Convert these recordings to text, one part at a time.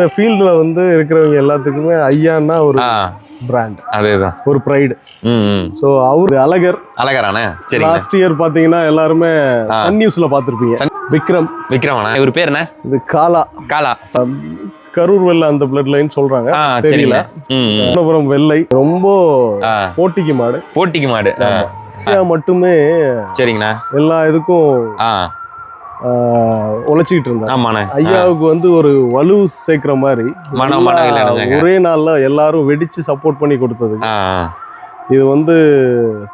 இந்த ஃபீல்டில் வந்து இருக்கிறவங்க எல்லாத்துக்குமே ஐயான்னா ஒரு பிராண்ட் அதேதான். ஒரு ப்ரைடு ஸோ அவர் அழகர். அழகரானே? லாஸ்ட் இயர் பார்த்தீங்கன்னா எல்லாருமே சன் நியூஸ்ல பார்த்துருப்பீங்க விக்ரம். விக்ரமண்ணா இவர் பேர் என்ன? இது காலா. காலா. கரூர் வெள்ளை அந்த பிளட் லைன் சொல்றாங்க. தெரியல. சரிங்களா ம் ம். ராமநாதபுரம் வெள்ளை. ரொம்ப போட்டிக்கு மாடு. போட்டிக்கு மாடு. மட்டுமே சரிங்கண்ணா. எல்லா இதுக்கும் உழைச்சிக்கிட்டு இருந்தாங்க ஆமாண்ணே. ஐயாவுக்கு வந்து ஒரு வலு சேர்க்கிற மாதிரி. ஒரே நாள்ல எல்லாரும் வெடிச்சு சப்போர்ட் பண்ணி கொடுத்தது. இது வந்து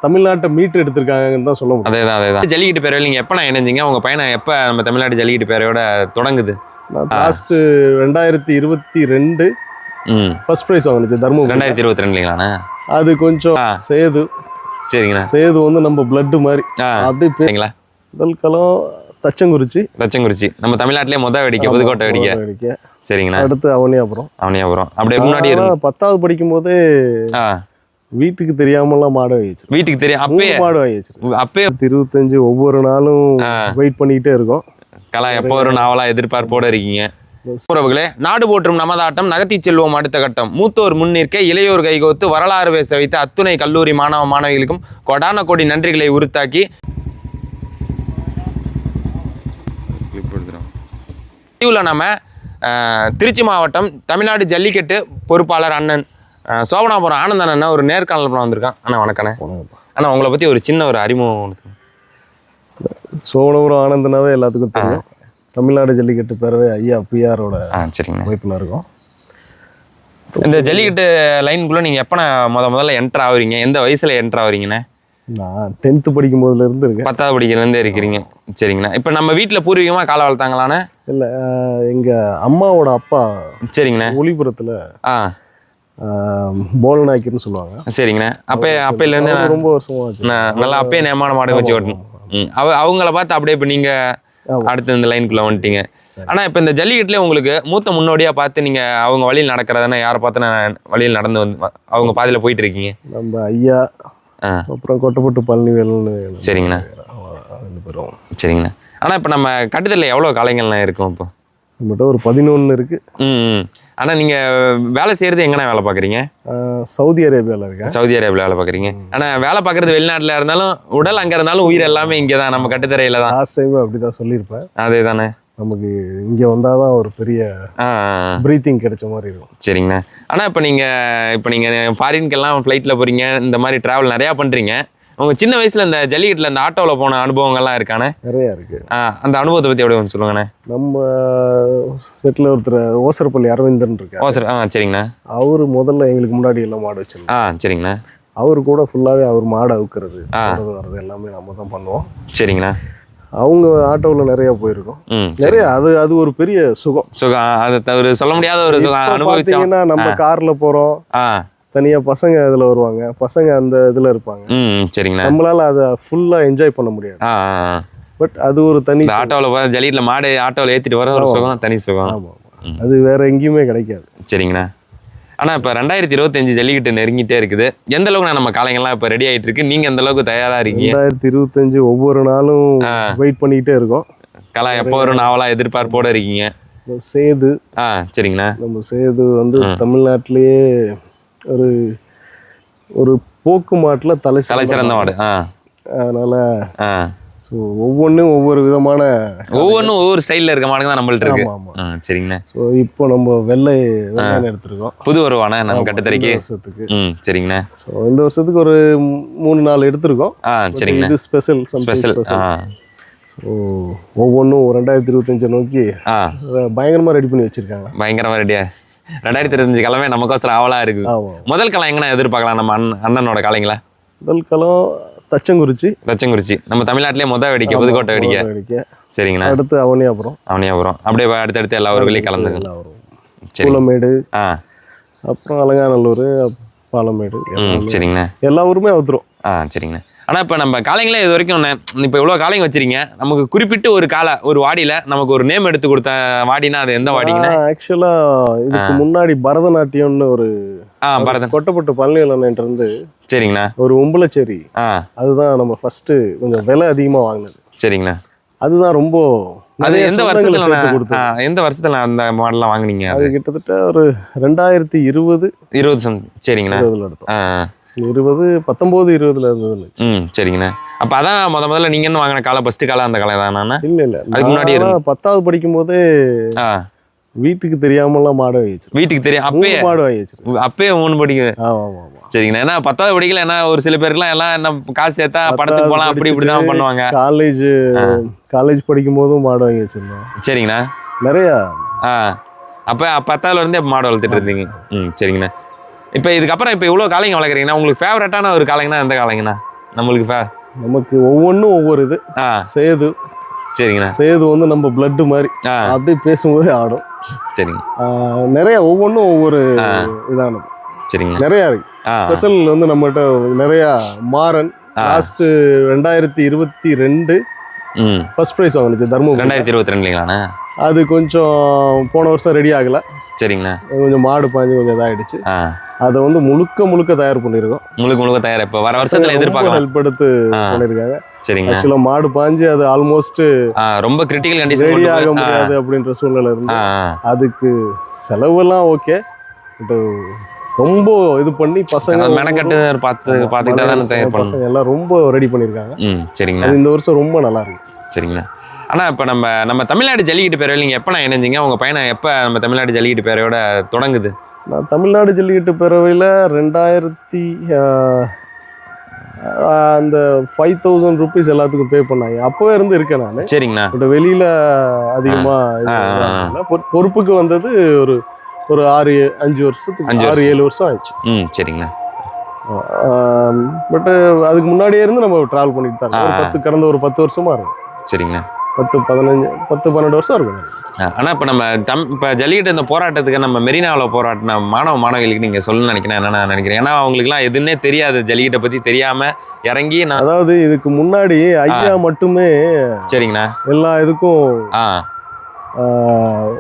தமிழ்நாட்டை மீட்டு எடுத்திருக்காங்கன்னு தான் சொல்ல முடியும். அதேதான் அதேதான். ஜல்லிக்கட்டு பேரவையில் நீங்கள் எப்போ நான் இணைஞ்சிங்க? உங்கள் பையனை எப்போ நம்ம தமிழ்நாடு ஜல்லிக்கட்டு பேரவையோட தொடங்குது? லாஸ்ட் ரெண்டாயிரத்தி இருபத்தி ரெண்டு ஃபர்ஸ்ட் ப்ரைஸ் வாங்கினுச்சு தர்மபுரி. ரெண்டாயிரத்தி இருபத்தி ரெண்டுங்களாண்ணா அது கொஞ்சம். சேது. சரிங்கண்ணா. சேது வந்து நம்ம பிளட் மாதிரி. அப்படியே பே- சரிங்களா? முதல் களம் தச்சங்குறிச்சி. தச்சங்குறிச்சி. நம்ம தமிழ்நாட்டிலே முத வெடிக்க புதுக்கோட்டை வெடிக்க. வெடிக்க. சரிங்கண்ணா அடுத்து அவனியாபுரம். அவனியாபுரம். அப்படியே முன்னாடி பத்தாவது படிக்கும் போதே வீட்டுக்கு தெரியாமலாம் மாடு வாங்கி வச்சிருக்கோம் வீட்டுக்கு தெரியும் அப்பயே மாடு வாங்கி வச்சிருக்கோம் அப்பயே இருபத்தஞ்சு ஒவ்வொரு நாளும். வெயிட் பண்ணிக்கிட்டே இருக்கோம். கலா எப்போ ஒரு நாவலா எதிர்பார்ப்போட இருக்கீங்க. உறவுகளே நாடு போற்றும் நமதாட்டம் நகர்த்தி செல்வோம் அடுத்த கட்டம். மூத்தோர் முன்னிற்க இளையோர் கைகோத்து வரலாறு பேச வைத்த அத்துணை கல்லூரி மாணவ மாணவிகளுக்கும் கொடான கோடி நன்றிகளை உறுத்தாக்கி பதிவில் நம்ம திருச்சி மாவட்டம் தமிழ்நாடு ஜல்லிக்கட்டு பொறுப்பாளர் அண்ணன் சோபனாபுரம் ஆனந்தன் அண்ணன் ஒரு நேர்காணல் வந்திருக்கான். அண்ணா வணக்கண்ணே. அண்ணா உங்களை பற்றி ஒரு சின்ன ஒரு அறிமுகம். சோழபுரம் ஆனந்தனாவே எல்லாத்துக்கும் தெரியும். தமிழ்நாடு ஜல்லிக்கட்டு பேரவை ஐயா பிஆரோட ஆ சரிங்கண்ணா. அமைப்பில் இருக்கோம். இந்த ஜல்லிக்கட்டு லைனுக்குள்ள நீங்க எப்ப முத முதல்ல என்டர் ஆகுறீங்க? எந்த வயசுல என்டர் ஆகுறீங்கண்ணே? நான் டென்த்து படிக்கும் போதுல இருந்து இருக்கேன் பத்தாவது படிக்கிறதுல இருந்தே இருக்கிறீங்க சரிங்கண்ணா. இப்ப நம்ம வீட்டுல பூர்வீகமா காலை வளர்த்தாங்களாண்ணே? இல்லை எங்க அம்மாவோட அப்பா சரிங்கண்ணே. ஒளிபுரத்தில் ஆ. போலநாய்க்கர்னு சொல்லுவாங்க. சரிங்கண்ணே. அப்பே அப்பையில இருந்து அவர் ரொம்ப வருஷமா வச்சு நான் நல்லா அப்பயே நேமான மாடு வச்சு ஓட்டணும். அவ அவங்கள பார்த்து அப்படியே இப்ப நீங்க ஆமா. அடுத்து இந்த லைனுக்குள்ள வந்துட்டீங்க. ஆனா இப்ப இந்த ஜல்லிக்கட்டுல உங்களுக்கு மூத்த முன்னோடியா பார்த்து நீங்க அவங்க வழியில் நடக்கிறதுனா யாரை பார்த்து நான் வழியில் நடந்து வந்து அவங்க பாதையில போயிட்டு இருக்கீங்க? நம்ம ஐயா அப்புறம் கொட்டப்பட்டு பழனிவேல்னு சரிங்கண்ணா. ரெண்டு பேரும். சரிங்கண்ணா. ஆனா இப்ப நம்ம கட்டுதல்ல எவ்வளவு காளைங்கள்லாம் இருக்கும் இப்போ? நம்மகிட்ட ஒரு பதினொன்று இருக்கு. ம் ம். ஆனா நீங்க வேலை செய்யறது எங்கண்ணா வேலை பாக்குறீங்க ஆஹ் சவுதி அரேபியாவில் இருக்கேன். சவுதி அரேபியாவில் வேலை பாக்குறீங்க ஆனா வேலை பாக்குறது வெளிநாட்டுல இருந்தாலும் உடல் அங்க இருந்தாலும் உயிர் எல்லாமே இங்கே தான் நம்ம கட்டுத்தரையில தான். லாஸ்ட் டைம் அப்படி தான் சொல்லியிருப்பேன். அதே தானே நமக்கு இங்கே வந்தால் தான் ஒரு பெரிய. ப்ரீத்திங் கிடைச்ச மாதிரி இருக்கும். சரிங்கண்ணா. ஆனா இப்போ நீங்க இப்போ நீங்க ஃபாரின்க்கெல்லாம் ஃப்ளைட்ல போறீங்க இந்த மாதிரி டிராவல் நிறையா பண்றீங்க. உங்க சின்ன வயசுல இந்த ஜல்லிக்கட்டுல இந்த ஆட்டோல போன அனுபவங்கள்லாம் இருக்கானே? நிறையா இருக்கு. ஆ, அந்த அனுபவத்தை பத்தி எப்படி கொஞ்சம் சொல்லுங்கண்ணே? நம்ம செட்டில் ஒருத்தர் ஓசரப்பள்ளி அரவிந்தன் இருக்கார். ஓ சார் ஆ சரிங்கண்ணா. அவர் முதல்ல எங்களுக்கு முன்னாடி எல்லாம் மாடு வச்சிருந்தார். ஆ சரிங்கண்ணா. அவர் கூட ஃபுல்லாகவே அவர் மாடு அவுக்கிறது வர்றது எல்லாமே நம்ம தான் பண்ணுவோம். சரிங்கண்ணா. அவங்க ஆட்டோவில் நிறைய போயிருக்கோம். நிறைய அது அது ஒரு பெரிய சுகம். சுகம் அது த- ஒரு சொல்ல முடியாத ஒரு சுகம் பார்த்தீங்கன்னா நம்ம கார்ல போறோம். ஆ தனியா பசங்க இதுல வருவாங்க. பசங்க அந்த இதுல இருப்பாங்க. சரிங்கண்ணா. நம்மளால அதை ஃபுல்லா என்ஜாய் பண்ண முடியாது. பட் அது ஒரு தனி ஆட்டோவில் போய் ஜல்லிக்கட்டில் மாடு ஆட்டோவில் ஏற்றிட்டு வர ஒரு சுகம் தனி சுகம். ஆமா ஆமா. அது வேற எங்கேயுமே கிடைக்காது. சரிங்கண்ணா. ஆனால் இப்போ ரெண்டாயிரத்தி இருபத்தஞ்சு ஜல்லிக்கட்டு நெருங்கிட்டே இருக்குது. எந்த அளவுக்கு நம்ம காலைங்கள்லாம் இப்போ ரெடி ஆகிட்டு இருக்கு? நீங்கள் எந்த அளவுக்கு தயாராக இருக்கீங்க? ரெண்டாயிரத்தி இருபத்தஞ்சு ஒவ்வொரு நாளும். வெயிட் பண்ணிக்கிட்டே இருக்கோம். கலா எப்போ ஒரு நாவலாக எதிர்பார்ப்போட இருக்கீங்க. சேது. ஆ சரிங்கண்ணா. நம்ம சேது வந்து தமிழ்நாட்டிலேயே ஒரு ஒரு போக்கு மாட்டுல தலை தலை சிறந்த மாடு. ஆ. அதனால ஆ. ஸோ ஒவ்வொன்றும் ஒவ்வொரு விதமான ஒவ்வொன்றும் ஒவ்வொரு ஸ்டைலில் இருக்க மாடுங்க தான் நம்மள்ட்ட இருக்கு. ஆமா ஆமா. ஆ சரிங்கண்ணா. ஸோ இப்போ நம்ம வெள்ளை வெள்ளைன்னு எடுத்திருக்கோம். புது வருவானே நம்ம கட்டுத்தரைக்கு இந்த வருஷத்துக்கு. ம் சரிங்கண்ணா. ஸோ இந்த வருஷத்துக்கு ஒரு மூணு நாள் எடுத்திருக்கோம். ஆ சரிங்கண்ணா. இது ஸ்பெஷல் ஸ்பெஷல் ஆ. ஸோ ஒவ்வொன்றும் ரெண்டாயிரத்தி இருபத்தஞ்சை நோக்கி ஆ. அஹ், பயங்கரமா ரெடி பண்ணி வச்சிருக்காங்க. பயங்கரமாக ரெடியா ரெண்டாயிரத்தி இருபத்தஞ்சு கிழமை நமக்கோசரம் ஆவலாக இருக்குது முதல் காலம் எங்கண்ணா எதிர்பார்க்கலாம் நம்ம அண்ணன் அண்ணனோட காலைங்களா? முதல் களம் தச்சங்குறிச்சி. தச்சங்குறிச்சி. நம்ம தமிழ்நாட்டிலே முத வெடிக்க புதுக்கோட்டை வெடிக்க. வெடிக்க. சரிங்கண்ணா. அடுத்து அவனியாபுரம். அவனியாபுரம். அப்படியே அடுத்தடுத்து எல்லா ஊர்களையும் கலந்துங்க கூலமேடு. ஆ. அப்புறம் அலங்காநல்லூர் பாலமேடு சரிங்கண்ணா. எல்லா ஊருமே வந்துடும் ஆ சரிங்கண்ணா. ஆனால் இப்போ நம்ம காலைங்களே இது வரைக்கும் இப்போ இவ்வளோ காலைங்க வச்சிருக்கீங்க. நமக்கு குறிப்பிட்டு ஒரு காலை ஒரு வாடியில் நமக்கு ஒரு நேம் எடுத்து கொடுத்த வாடினா அது எந்த வாடிங்கண்ணா ஆக்சுவலா இதுக்கு முன்னாடி பரதநாட்டியம்னு ஒரு ஆ பரதன். கொட்டப்பட்டு பழனியிலன்ட்டு இருந்து சரிங்கண்ணா. ஒரு உம்பளச்சேரி. ஆ. அதுதான் நம்ம ஃபர்ஸ்ட் கொஞ்சம் விலை அதிகமா வாங்கினது. சரிங்கண்ணா. அதுதான் ரொம்ப அது எந்த வருஷத்துல எந்த வருஷத்துல அந்த மாடல்லாம் வாங்குனீங்க அது? கிட்டத்தட்ட ஒரு ரெண்டாயிரத்தி இருபது இருபது சரிங்கண்ணா. இருபதுல எடுத்தோம். இருபது பத்தொம்போது இருபதுல இருந்ததுன்னு ம் சரிங்கண்ணா. அப்போ அதான் முத முதல்ல நீங்கன்னு வாங்கின காலம்? ஃபர்ஸ்ட் காலம் அந்த காலம் தானே இல்ல இல்ல. அதுக்கு முன்னாடி பத்தாவது படிக்கும் போதே ஆ. வீட்டுக்கு தெரியாமலாம் மாடு வாங்கி வச்சிருக்கேன். வீட்டுக்கு தெரியும் அப்பயே. மாடு வாங்கி வச்சிருக்கேன். அப்பயே மூணு படிக்க ஆமா ஆமா ஆமா. சரிங்கண்ணா. ஏன்னா பத்தாவது படிக்கல ஏன்னா ஒரு சில பேருக்குலாம் எல்லாம் என்ன காசு சேர்த்தா படத்துக்கு போகலாம் அப்படி இப்படி தான் பண்ணுவாங்க. காலேஜ் காலேஜ் படிக்கும் போதும் மாடு வாங்கி வச்சிருந்தோம். சரிங்கண்ணா. நிறைய. ஆ. அப்போ பத்தாவதுல இருந்தே மாடு வளர்த்துட்டு இருந்தீங்க. ம் சரிங்கண்ணா. இப்போ இதுக்கப்புறம் இப்போ இவ்வளோ காளைங்க வளர்க்குறீங்கன்னா உங்களுக்கு ஃபேவரட்டான ஒரு காளைங்கன்னா எந்த காளைங்கண்ணா? நம்மளுக்கு ஃபே நமக்கு ஒவ்வொன்றும் ஒவ்வொரு இது. சேது. சரிங்கண்ணா. சேது வந்து நம்ம பிளட் மாதிரி. ஆ. அப்படியே பேசும்போதே ஆடும். சரிங்க. நிறைய ஒவ்வொன்றும் ஒவ்வொரு இதானது. சரிங்கண்ணா. நிறைய இருக்கு. ஸ்பெஷல் வந்து நம்மகிட்ட நிறைய மாறன். லாஸ்ட் ரெண்டாயிரத்தி இருபத்தி ரெண்டு ஃபர்ஸ்ட் ப்ரைஸ் வாங்கினுச்சு தர்மபுரி. ரெண்டாயிரத்தி இருபத்தி ரெண்டுலங்களாண்ணா அது கொஞ்சம் போன வருஷம் ரெடி ஆகல. சரிங்கண்ணா. கொஞ்சம் மாடு பாஞ்சு கொஞ்சம் இதாயிடுச்சு. ஆ. அதை வந்து முழுக்க முழுக்க தயார் பண்ணியிருக்கோம். முழுக்க முழுக்க தயார்? இப்போ வர வருஷத்துல எதிர்பார்க்கலாம். ஹெல்ப் எடுத்து. பண்ணியிருக்காங்க. சரிங்கண்ணா ஆக்சுவலாக மாடு பாஞ்சு அது ஆல்மோஸ்ட் ரொம்ப கிரிட்டிக்கல் ரெடி கண்டிஷன் ஆக முடியாது அப்படின்ற சூழ்நிலை இருந்து அதுக்கு செலவெல்லாம் ஓகே. பட் ரொம்ப இது பண்ணி பசங்க மெனக்கட்டு பார்த்து பார்த்துக்கிட்டா தானே பசங்க எல்லாம் ரொம்ப ரெடி பண்ணியிருக்காங்க. ம் சரிங்கண்ணா அது இந்த வருஷம் ரொம்ப நல்லா இருக்கு. சரிங்கண்ணா அண்ணா இப்போ நம்ம நம்ம தமிழ்நாடு ஜல்லிக்கட்டு பேரவையில் நீங்கள் எப்போ நான் இணைஞ்சிங்க? உங்கள் பையனை எப்போ நம்ம தமிழ்நாடு ஜல்லிக்கட்டு பேரவையோட தொடங்குது? நான் தமிழ்நாடு ஜல்லிக்கட்டு பேரவையில் ரெண்டாயிரத்தி அந்த ஃபைவ் தௌசண்ட் ருபீஸ் எல்லாத்துக்கும் பே பண்ணாங்க அப்போவே இருந்து இருக்கேன் நான் சரிங்கண்ணா பட் வெளியில் அதிகமாக. பொறுப்புக்கு வந்தது ஒரு ஒரு ஆறு அஞ்சு வருஷத்துக்கு ஆறு. ஏழு வருஷம் ஆயிடுச்சு ம் சரிங்கண்ணா பட் அதுக்கு முன்னாடியே இருந்து நம்ம ட்ராவல் பண்ணிட்டு தான். ஒரு. பத்து கடந்த ஒரு பத்து வருஷமா இருக்கும் சரிங்கண்ணா பத்து பதினஞ்சு பத்து பன்னெண்டு வருஷம் இருக்கும். ஆ, அண்ணா இப்போ நம்ம தம் இப்போ ஜல்லிக்கட்டு இந்த போராட்டத்துக்கு நம்ம மெரினாவில் போராட்டின மாணவ மாணவிகளுக்கு நீங்கள் சொல்லணும்னு நினைக்கிறேன் என்ன நான் நினைக்கிறேன். ஏன்னா அவங்களுக்குலாம் எதுன்னே தெரியாது ஜல்லிக்கட்டை பற்றி தெரியாமல் இறங்கி நான் அதாவது இதுக்கு முன்னாடி ஐயா மட்டுமே சரிங்கண்ணா. எல்லா இதுக்கும் ஆ.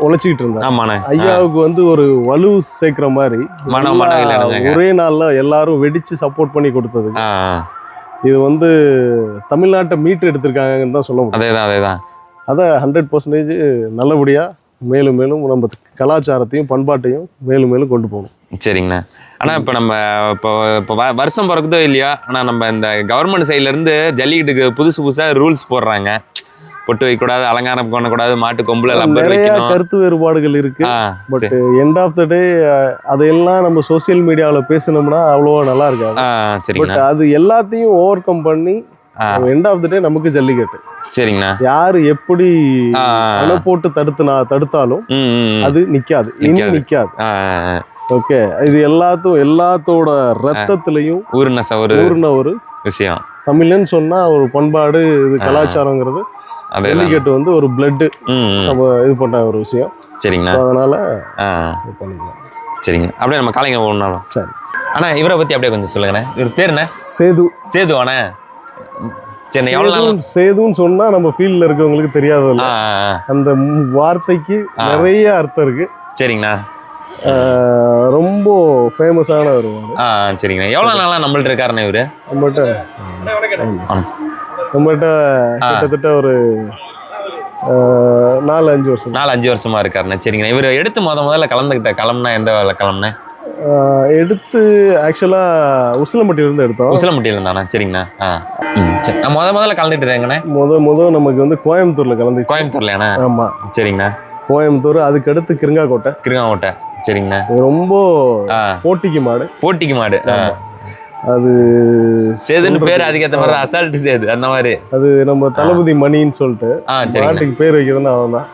உழைச்சிக்கிட்டு இருந்தார். ஆமாண்ணே. ஐயாவுக்கு வந்து ஒரு வலு சேர்க்கிற மாதிரி. ஒரே நாள்ல எல்லாரும் வெடிச்சு சப்போர்ட் பண்ணி கொடுத்தது. இது வந்து தமிழ்நாட்டை மீட்டு எடுத்திருக்காங்கன்னு தான் சொல்ல முடியும். அதே தான் அதே தான் அதை ஹண்ட்ரட் பர்சன்டேஜ் நல்லபடியாக மேலும் மேலும் நம்ம கலாச்சாரத்தையும் பண்பாட்டையும் மேலும் மேலும் கொண்டு போகணும். சரிங்கண்ணா. ஆனால் இப்போ நம்ம இப்போ இப்போ வ- வருஷம் பிறக்குதோ இல்லையா ஆனால் நம்ம இந்த கவர்மெண்ட் சைட்லேருந்து ஜல்லிக்கட்டுக்கு புதுசு புதுசாக ரூல்ஸ் போடுறாங்க. பொட்டு வைக்கக்கூடாது அலங்காரம் பண்ணக்கூடாது மாட்டு கொம்புல லப்பர் நிறைய வைக்கணும். கருத்து வேறுபாடுகள் இருக்கு. பட் சரி. எண்ட் ஆஃப் த டே அதையெல்லாம் நம்ம சோஷியல் மீடியாவில் பேசினோம்னா அவ்வளோவா நல்லா இருக்காது. ஆ பட் அது எல்லாத்தையும் ஓவர் கம் பண்ணி எண்ட் ஆஃப் த டே நமக்கு ஜல்லிக்கட்டு. சரிங்கண்ணா. யாரு எப்படி. அணை போட்டு தடுத்து நான் தடுத்தாலும். அது நிக்காது. இனி நிக்காது. ஓகே இது எல்லாத்தும் எல்லாத்தோட ரத்தத்திலையும் ச ஒரு ஊர்ன ஒரு விஷயம். தமிழன்னு சொன்னா ஒரு பண்பாடு இது கலாச்சாரங்கிறது ஜல்லிக்கட்டு வந்து ஒரு பிளட் ம் ம். நம்ம இது பண்ண ஒரு விஷயம். சரிங்கண்ணா. ஸோ அதனால பண்ணிக்கலாம். சரிங்க. அப்படியே நம்ம காலைங்க ஒன்றாலும் சரி. அண்ணா இவரை பற்றி அப்படியே கொஞ்சம் சொல்லுங்கண்ணே. இவர் பேர் என்ன? சேது. சேதுவாண்ணே சரி எவ்வளோ நாள் சேதுன்னு- சேதுன்னு சொன்னா நம்ம ஃபீல்ட்ல இருக்கவங்களுக்கு ஆ. அந்த வார்த்தைக்கு நிறைய அர்த்தம் இருக்கு. சரிங்கண்ணா. ரொம்ப ஃபேமஸான ஒரு ஆ சரிங்கண்ணா. எவ்வளோ நாளாக நம்மள்ட்ட இருக்காருண்ணே இவரு? நம்மகிட்ட ஆ. நம்மகிட்ட கிட்டத்தட்ட ஒரு நாலு அஞ்சு வருஷம். நாலு அஞ்சு வருஷமா இருக்காருண்ணே. சரிங்கண்ணா. இவர் எடுத்து முத முதல்ல கலந்துக்கிட்ட களம்னா எந்த களம்ண்ணே ஆஹ், எடுத்து ஆக்சுவலா உசிலம்பட்டியில இருந்து எடுத்தோம். உசிலம்பட்டியில் இருந்தாண்ணா சரிங்கண்ணா. ஆ. சரி. நான் முத முதல்ல கலந்துட்டு இருந்தேங்கண்ணே முத முத நமக்கு வந்து கோயம்புத்தூர்ல கலந்துச்சு. கோயம்புத்தூர்லையாண்ணே? ஆமா. சரிங்கண்ணா. கோயம்புத்தூர் அதுக்கு அடுத்து கிருங்காக்கோட்டை. கிருங்காங்கோட்டை சரிங்கண்ணா. ரொம்ப போட்டிக்கு மாடு. போட்டிக்கு மாடு. அது சேதுன்னு பேர் அதுக்கேற்ற மாதிரி அசால்ட் சேது அந்த மாதிரி. அது நம்ம தளபதி மணின்னு சொல்லிட்டு மாட்டுக்கு பேர் வைக்கிறதுன்னு அவன் தான்.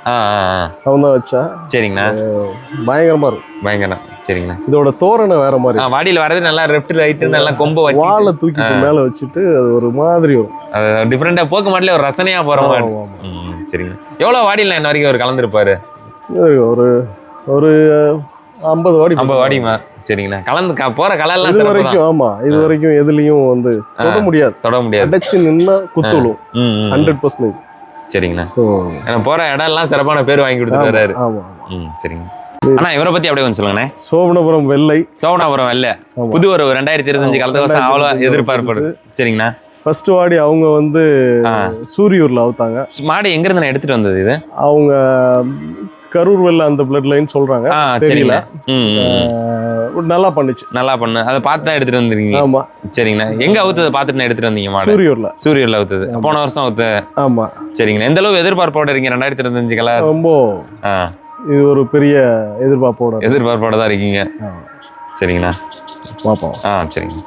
அவன் தான் வச்சான் சரிங்கண்ணா. பயங்கரமா இருக்கும். பயங்கரம் சரிங்கண்ணா. இதோட தோரணை வேற மாதிரி வாடியில் வரது நல்லா லெஃப்ட் ரைட்டு நல்லா கொம்பை வச்சு வாழை தூக்கிட்டு மேல வச்சுட்டு அது ஒரு மாதிரி வரும். அது டிஃப்ரெண்டாக போக்கு மாட்டில் ஒரு ரசனையாக போகிற மாதிரி. சரிங்க எவ்வளோ வாடியில் இன்ன வரைக்கும் அவர் கலந்துருப்பாரு? ஒரு ஒரு ஐம்பது வாடி ஐம்பது வாடிமா சரிங்கண்ணா கலந்து போற கலர்லாம் இது வரைக்கும் ஆமா இது வரைக்கும் எதுலயும் வந்து தொட முடியாது. தொட முடியாது. அடைச்சு நின்னா குத்துலும் ம் ம். Hundred percentage. சரிங்கண்ணா ஸோ ஏன்னா போற இடம் எல்லாம் சிறப்பான பேர் வாங்கி கொடுத்துட்டு வர்றாரு. ஆமா சரிங்க. அண்ணா இவரை பத்தி அப்படியே கொஞ்சம் சொல்லுங்கண்ணே. சோபனபுரம் வெள்ளை. சோவனாபுரம் வெள்ள. புது ஒரு ரெண்டாயிரத்தி இருபத்தஞ்சு காலத்துக்கு அவ்வளோ எதிர்பார்ப்பு சரிங்கண்ணா ஃபர்ஸ்ட் வாடி அவங்க வந்து சூரியூர்ல அவுத்தாங்க. மாடு எங்க இருந்து எடுத்துட்டு வந்தது இது? அவங்க கரூர் வெள்ள அந்த பிளட் லைன் சொல்றாங்க. தெரியல. நல்லா பண்ணுச்சு. நல்லா பண்ணு. அதை பார்த்து தான் எடுத்துட்டு வந்திருக்கீங்க. ஆமா. சரிங்கண்ணா. எங்க அவுத்ததை பார்த்துட்டு எடுத்துட்டு வந்தீங்க மாடு? சூரியூர்ல. சூரியன்ல அவுத்தது. போன வருஷம் அவுத்த. ஆமா. சரிங்கண்ணா. எந்த அளவு எதிர்பார்ப்போட இருக்கீங்க? ரெண்டாயிரத்தி இருபத்தஞ்சு கலர். ரொம்ப இது ஒரு பெரிய எதிர்பார்ப்போட. எதிர்பார்ப்போட தான் இருக்கீங்க. சரிங்கண்ணா. பார்ப்போம். ஆ சரிங்க.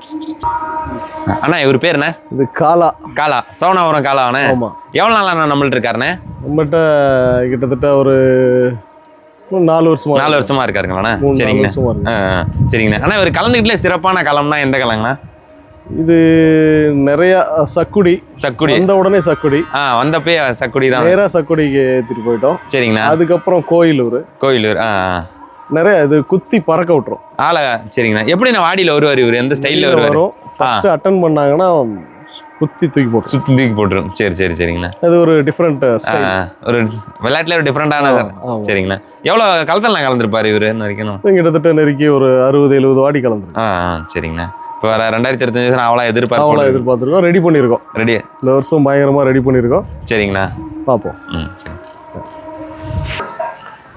அண்ணா இவர் பேர் என்ன? இது காலா. காலா. சோனாபுரம் காலா அண்ணே. ஆமா. எவ்வளோ நாளா அண்ணா நம்மள்ட்ட இருக்காருண்ணே? நம்மகிட்ட கிட்டத்தட்ட ஒரு நாலு வருஷமா நாலு வருஷமா இருக்காருங்களாண்ணா சரிங்கண்ணா. சரிங்கண்ணா. அண்ணா இவர் கலந்துக்கிட்டே சிறப்பான களம்னா எந்த களங்கண்ணா இது நிறைய சக்குடி. சக்குடி. வந்த உடனே சக்குடி. ஆ வந்தப்பே சக்குடி தான் நேரா சக்குடிக்கு ஏத்திட்டு போயிட்டோம். சரிங்கண்ணா. அதுக்கப்புறம் கோயிலூர். கோயிலூர் ஆ. நிறைய இது குத்தி பறக்க விட்டுரும். ஆளை சரிங்கண்ணா. எப்படி நான் வாடியில் வருவார் இவர்? எந்த ஸ்டைலில் வருவார்? வரும். ஃபர்ஸ்ட் அட்டன் பண்ணாங்கன்னா குத்தி தூக்கி போட்டுரும். சுற்றி தூக்கி போட்டுரும். சரி சரி சரிங்கண்ணா. அது ஒரு டிஃப்ரெண்ட் ஆ, ஆ. ஒரு விளையாட்டுல ஒரு டிஃப்ரெண்டான. சரிங்கண்ணா. எவ்வளோ களத்தில் நான் கலந்துருப்பாரு இவர் இன்ன வரைக்கும்? கிட்டத்தட்ட நெருக்கி ஒரு அறுபது எழுபது வாடி கலந்துருக்கு. ஆ ஆ சரிங்கண்ணா. இப்போ வர ரெண்டாயிரத்தி இருபத்தஞ்சு வருஷம் அவ்வளோ அவ்வளோ எதிர்பார்ப்பு எதிர்பார்த்துருக்கோம். ரெடி பண்ணியிருக்கோம். ரெடி இந்த வருஷம் பயங்கரமா ரெடி பண்ணியிருக்கோம். சரிங்கண்ணா. பார்ப்போம். ம் சரி.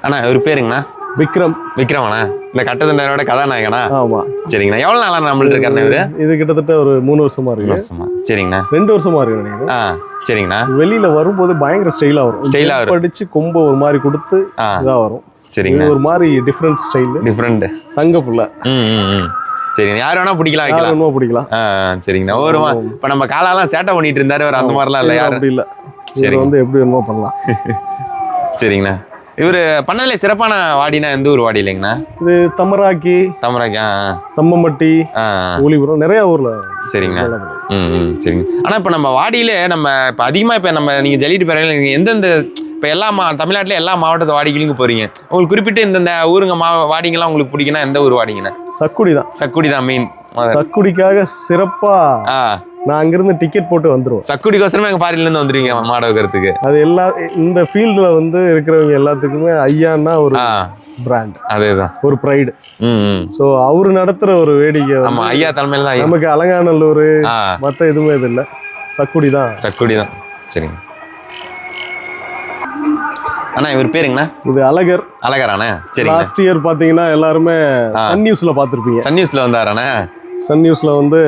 அண்ணா இவர் பேருங்கண்ணா? விக்ரம். விக்ரமண்ணா இந்த கட்டத்தண்டரோட கதாநாயகனா? ஆமா. சரிங்கண்ணா. எவ்வளோ நாளா நம்மள்ட்ட இருக்காருண்ணா இவரு? இது கிட்டத்தட்ட ஒரு மூணு வருஷமா இருக்கு. வருஷமா. சரிங்கண்ணா. ரெண்டு வருஷமா இருக்கு நினைக்கிறேன் ஆ சரிங்கண்ணா. வெளியில வரும்போது பயங்கர ஸ்டைலா வரும். ஆ வரும். அடிச்சு கொம்பை ஒரு மாதிரி கொடுத்து இதா வரும். சரிங்கண்ணா. இது ஒரு மாதிரி டிஃப்ரெண்ட் ஸ்டைல் டிஃப்ரெண்ட் தங்க புள்ள. சரிங்க யார் வேணா பிடிக்கலாம் வைக்கலாம். வேணுமோ பிடிக்கலாம். சரிங்கண்ணா. ஒரு இப்ப நம்ம காலாலாம் சேட்டை பண்ணிட்டு இருந்தாரு அவர் அந்த மாதிரிலாம் இல்ல இது யாரு? அப்படி இல்ல. சரிங்க. வந்து எப்படி வேணுமோ பண்ணலாம். சரிங்கண்ணா. இவரு பண்ணதுல சிறப்பான வாடினா எந்த ஊர் வாடி இல்லைங்கண்ணா? இது தமராக்கி தமராக்கி ஆ. தம்மம்பட்டி ஊழிபுரம் நிறைய ஊர்ல சரிங்கண்ணா. ம் சரிங்க. ஆனா இப்ப நம்ம வாடியில நம்ம இப்ப அதிகமா இப்ப நம்ம நீங்க ஜல்லிட்டு நீங்க எந்தெந்த இப்ப எல்லா மா தமிழ்நாட்டுல எல்லா மாவட்டத்து வாடிகளுக்கும் போறீங்க? உங்களுக்கு குறிப்பிட்டு இந்தந்த ஊருங்க மா வாடிங்கெல்லாம் உங்களுக்கு பிடிக்குன்னா எந்த ஊர் வாடிங்கண்ணா? சக்குடி தான் சக்குடி தான் மெயின் சக்குடிக்காக சிறப்பா ஆ. நான் அங்கிருந்து டிக்கெட் போட்டு வந்துருவேன். சக்குடிக்கோசரமே எங்க பாரியில இருந்து வந்துருவீங்க மாட வைக்கிறதுக்கு அது எல்லா இந்த ஃபீல்டில் வந்து இருக்கிறவங்க எல்லாத்துக்குமே ஐயான்னா ஒரு பிராண்ட் அதேதான். ஒரு ப்ரைடு ஸோ அவர் நடத்துற ஒரு வேடிக்கை ஆமா ஐயா தலைமையில தான் நமக்கு அலங்காநல்லூர் மற்ற எதுவுமே இது இல்லை. சக்குடி தான். சக்குடி தான் சரிங்க. அண்ணா இவர் பேருங்கண்ணா? இது அழகர். அழகராண்ணே? சரிங்க லாஸ்ட் இயர் பார்த்தீங்கன்னா எல்லாருமே சன் நியூஸ்ல பார்த்துருப்பீங்க சன் நியூஸ்ல வந்தாராண்ணே? சன் நியூஸ்ல வந்து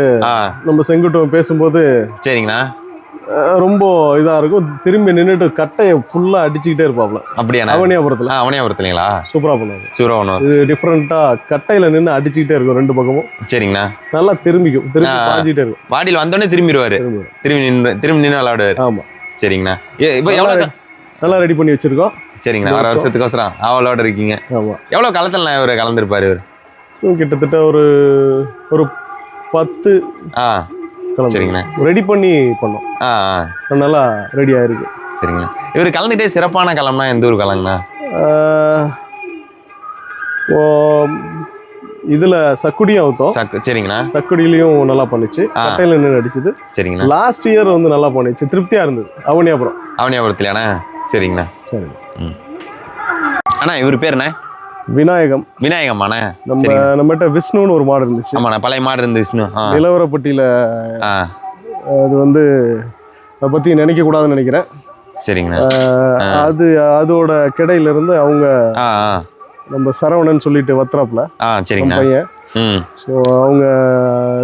நம்ம செங்குட்டுவன் பேசும்போது சரிங்கண்ணா. ரொம்ப இதா இருக்கும். திரும்பி நின்றுட்டு கட்டையை ஃபுல்லா அடிச்சுக்கிட்டே இருப்பாப்ல. அப்படியாண்ணா. அவனியாபுரத்துல. அவனியாபுரத்துலங்களா? சூப்பரா பண்ணுவாங்க சூரவனூர் இது டிஃப்ரெண்டா கட்டையில நின்று அடிச்சுக்கிட்டே இருக்கும் ரெண்டு பக்கமும். சரிங்கண்ணா. நல்லா திரும்பிக்கும். திரும்பி ஆ. பாஞ்சிக்கிட்டே இருக்கும். வாடியில் வந்தோடனே திரும்பிடுவாரு. திரும்பி நின்று திரும்பி நின்று விளையாடுவாரு ஆமா. சரிங்கண்ணா. இப்போ எவ்வளோ நல்லா ரெடி பண்ணி வச்சிருக்கோம். சரிங்கண்ணா. வர வருஷத்துக்கோசரம் அவளோட இருக்கீங்க ஆமா. எவ்வளோ காலத்தில் இவர் கலந்துருப்பாரு இவர்? கிட்டத்தட்ட ஒரு ஒரு பத்து ஆ சரிங்கண்ணா. ரெடி பண்ணி பண்ணோம். ஆ ஆ. நல்லா ரெடி ஆயிருக்கு சரிங்கண்ணா. இவர் கலந்துட்டே சிறப்பான களம்னா எந்த ஊர் களங்கண்ணா? ஓ, இதுல சக்குடியும் அவுத்தோம். சக்கு சரிங்கண்ணா. சக்குடியிலையும் நல்லா பண்ணுச்சு. கட்டையில நின்று அடிச்சது சரிங்கண்ணா. லாஸ்ட் இயர் வந்து நல்லா பண்ணுச்சு. திருப்தியா இருந்தது. அவனியாபுரம். அவனியாபுரத்துலையாண்ணா? சரிங்கண்ணா. சரி அண்ணா இவர் பேர் என்ன? விநாயகம். விநாயகம்மாண்ணே? நம்ம சரிங்க. நம்மகிட்ட விஷ்ணுன்னு ஒரு மாடு இருந்துச்சு. ஆமாண்ணா பழைய மாடு இருந்து விஷ்ணு. நிலவரப்பட்டியில அது வந்து அதை பத்தி நினைக்க கூடாதுன்னு நினைக்கிறேன். சரிங்கண்ணா. அது அதோட கிடையில இருந்து அவங்க நம்ம சரவணன் சொல்லிட்டு வத்ராப்ல ஆ சரிங்கண்ணா. பையன். ஸோ அவங்க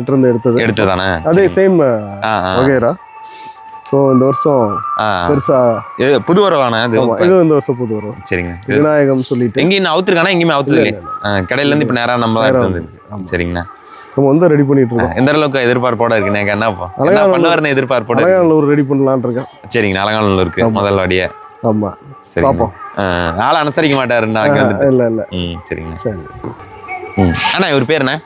இருந்து எடுத்தது. எடுத்ததானே அதே சேம் வகைரா ஸோ இந்த வருஷம் பெருசா புது வரவாண்ணா இது? இந்த வருஷம் புது வரும் சரிங்க. விநாயகம் சொல்லிட்டு. எங்கேயும் அவுத்துருக்கானா? எங்கேயுமே அவுத்தது இல்லையா? ஆ, கடையில இருந்து இப்போ நேரா நம்ம வந்து சரிங்கண்ணா. நம்ம வந்து ரெடி பண்ணிட்டு இருக்கோம். எந்த அளவுக்கு எதிர்பார்ப்போட இருக்கு எனக்கு என்ன பண்ணுவாருன்னு எதிர்பார்ப்போட. அழகானூர் ரெடி பண்ணலாம்னு இருக்கேன். சரிங்கண்ணா அலங்காநல்லூர் இருக்கு முதல் வாடியே. ஆமா. சரிங்க பார்ப்போம் ஆளை அனுசரிக்க வந்து இல்ல இல்ல. ம் சரிங்கண்ணா. சரி. அண்ணா இவர் பேர் என்ன?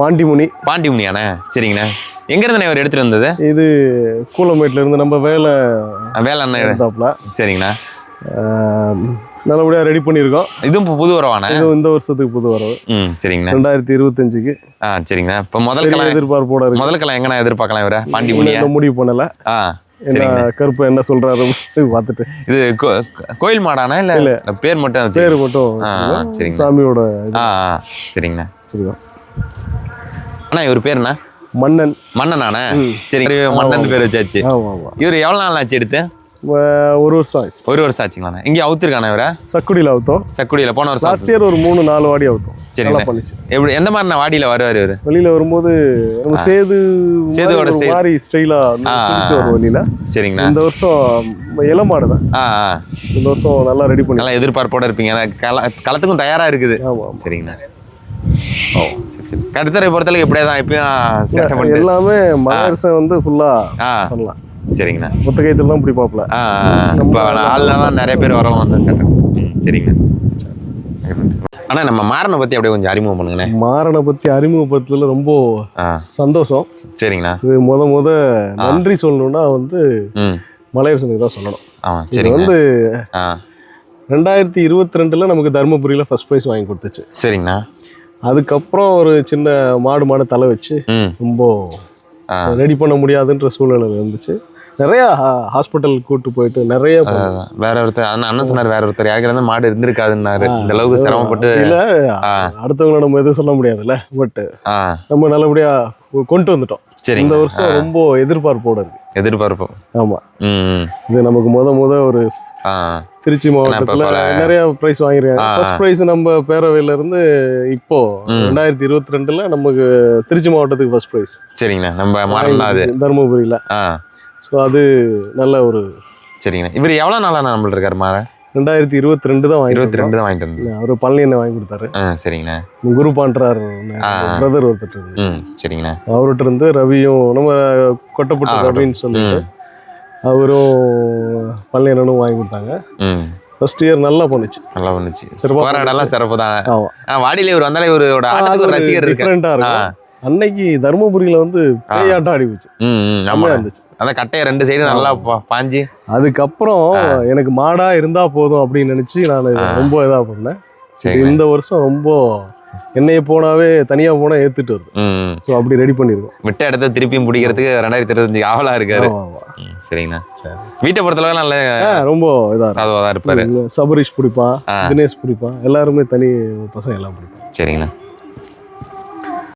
பாண்டிமுனி. பாண்டிமுனியாண்ணே? சரிங்கண்ணா. எங்க இருந்துண்ணே இவர் எடுத்துட்டு வந்தது? இது கூலமேட்ல இருந்து நம்ம வேலை வேலை அண்ணா எடுத்தாப்புல சரிங்கண்ணா. ஆம், நல்லபடியா ரெடி பண்ணியிருக்கோம். இதுவும் இப்போ புது வரவாண்ணே இது இந்த வருஷத்துக்கு புது வரவு ம் சரிங்கண்ணா. ரெண்டாயிரத்தி இருபத்தஞ்சுக்கு. ஆ சரிங்கண்ணா. இப்போ முதல் பெரிய கலாம் எதிர்பார்ப்போட இருக்கு. முதல் கலாம் எங்கண்ணா எதிர்பார்க்கலாம் இவரை? இன்னும் முடிவு பண்ணல. ஆ கருப்பு என்ன சொல்றாரு பார்த்துட்டு. இது கோயில் மாடானா இல்ல? இல்ல. பேர் மட்டும் பேர் மட்டும். சாமியோட சரிங்கண்ணா. வச்சிருக்கோம். அண்ணா இவர் பேர் என்ன? மன்னன். மன்னனானே சரி மன்னன் பேர் வச்சாச்சு. இவர் எவ்வளவு நாள் ஆச்சு எடுத்து? ஒரு வருஷம் ஆயிடுச்சு ஒரு வருஷம் ஆச்சுங்களாண்ணே. இங்கே அவுத்துருக்கானே இவரை? சக்குடியில் அவுத்தோம். சக்குடியில் போன வருஷம் லாஸ்ட் இயர் ஒரு மூணு நாலு வாடி அவுத்தோம். நல்லா பண்ணிச்சு. எப்படி எந்த மாதிரி வாடியில் வருவார் இவர்? வெளியில வரும்போது நம்ம சேது சேதுவோட மாதிரி ஒரு style. மாதிரி ஸ்டைலா சுடிச்சு வரும் வெளியில. சரிங்கண்ணா. இந்த வருஷம் இளமாடு தான். இந்த வருஷம் நல்லா ரெடி பண்ணி நல்லா எதிர்பார்ப்போட இருப்பீங்க. களத்துக்கும் தயாரா இருக்குது. சரிங்கண்ணா. ஓ. சரி, சரி. கடுத்தரை பொறுத்தளவுக்கு இப்படியே தான் இப்பயும் எல்லாமே மலையரசன் வந்து ஃபுல்லா பண்ணலாம். சரிங்கண்ணா. மொத்த கைத்துல தான் பிடிப்பாப்ல ஆ. இப்போ ஆள்லாம் நிறைய பேர் வரவும் வந்து சேட்டை. சரிங்கண்ணா. அண்ணா நம்ம மாறனை பற்றி அப்படியே கொஞ்சம் அறிமுகம் பண்ணுங்கண்ணே மாறனை பத்தி அறிமுகப்படுத்துறதுல ரொம்ப சந்தோஷம். சரிங்கண்ணா. இது முத முத நன்றி சொல்லணும்னா வந்து மலையரசனுக்கு தான் சொல்லணும். ஆமாம் சரிங்க வந்து ரெண்டாயிரத்தி இருபத்தி ரெண்டுல நமக்கு தருமபுரியில ஃபர்ஸ்ட் ப்ரைஸ் வாங்கி கொடுத்துச்சு. சரிங்கண்ணா. அதுக்கப்புறம் ஒரு சின்ன மாடு மாடு தலை வச்சு ரொம்ப ரெடி பண்ண முடியாதுன்ற சூழ்நிலை இருந்துச்சு. நிறைய ஹாஸ்பிட்டல் கூட்டு போயிட்டு நிறைய. வேற ஒருத்தர் அண்ணன் அண்ணன் சொன்னார் வேற ஒருத்தர். யாருக்கு மாடு இருந்திருக்காதுன்னாரு. இந்த அளவுக்கு சிரமப்பட்டு இல்ல அடுத்தவங்கள நம்ம எதுவும் சொல்ல முடியாதுல்ல பட் நம்ம நல்லபடியா கொண்டு வந்துட்டோம். சரிங்க. இந்த வருஷம் ரொம்ப எதிர்பார்ப்போட இருக்கு எதிர்பார்ப்போம் ஆமா. இது நமக்கு முத முத ஒரு திருச்சி மாவட்டத்துல நிறைய பிரைஸ் வாங்கிருக்காங்க ஃபர்ஸ்ட் பிரைஸ் நம்ம பேரவையில இருந்து இப்போ ரெண்டாயிரத்தி இருபத்தி ரெண்டுல நமக்கு திருச்சி மாவட்டத்துக்கு ஃபர்ஸ்ட் பிரைஸ் சரிங்கண்ணா நம்ம அது. தருமபுரியில. ஸோ அது நல்ல ஒரு சரிங்கண்ணா. இவர் எவ்வளோ நாளாக நம்மள்ட்ட இருக்காரு மாறன் ரெண்டாயிரத்தி இருபத்தி ரெண்டு தான் வாங்கி இருபத்தி ரெண்டு தான் வாங்கிட்டு வந்தேன் அவர் பழனி என்ன வாங்கி கொடுத்தாரு. சரிங்கண்ணா. குரு பாண்டரார் பிரதர் ஒருத்தர் சரிங்கண்ணா. அவர்கிட்ட இருந்து ரவியும் நம்ம கொட்டப்பட்டு ரவின்னு சொல்லிட்டு அவரும் பழனியனும் வாங்கி கொடுத்தாங்க. ஃபர்ஸ்ட் இயர் நல்லா பண்ணுச்சு நல்லா வந்துச்சு சிறப்பா போகிற இடம்லாம் சிறப்பு தான் ஆமா. ஆ வாடியில இவர் வந்தாலே இவரோட ஆட்டத்துக்கு ஒரு ரசிகர் இருக்கு. டிஃப்ரெண்டா இருக்கும். அன்னைக்கு தருமபுரியில வந்து பேயாட்டம் ஆடி போச்சு ஆமாம் இருந்துச்சு. அதான் கட்டையை ரெண்டு சைடு நல்லா பாஞ்சு. அதுக்கப்புறம் எனக்கு மாடா இருந்தா போதும் அப்படின்னு நினைச்சு நான் ரொம்ப இதா பண்ணேன். இது இந்த வருஷம் ரொம்ப என்னைய போனாவே தனியா போனா ஏத்துட்டு வருது. ஸோ அப்படி ரெடி பண்ணிருக்கோம். விட்ட இடத்த திருப்பியும் பிடிக்கிறதுக்கு ரெண்டாயிரத்தி இருபத்தஞ்சு ஆவலா இருக்காரு. சரிங்கண்ணா. வீட்டை பொறுத்தளவு நல்ல ரொம்ப இதா சாதுவா தான் இருப்பாரு. சபரீஷ் பிடிப்பான் ஆ. தினேஷ் பிடிப்பான் எல்லாருமே தனி பசங்க எல்லாம் பிடிப்பான் சரிங்கண்ணா.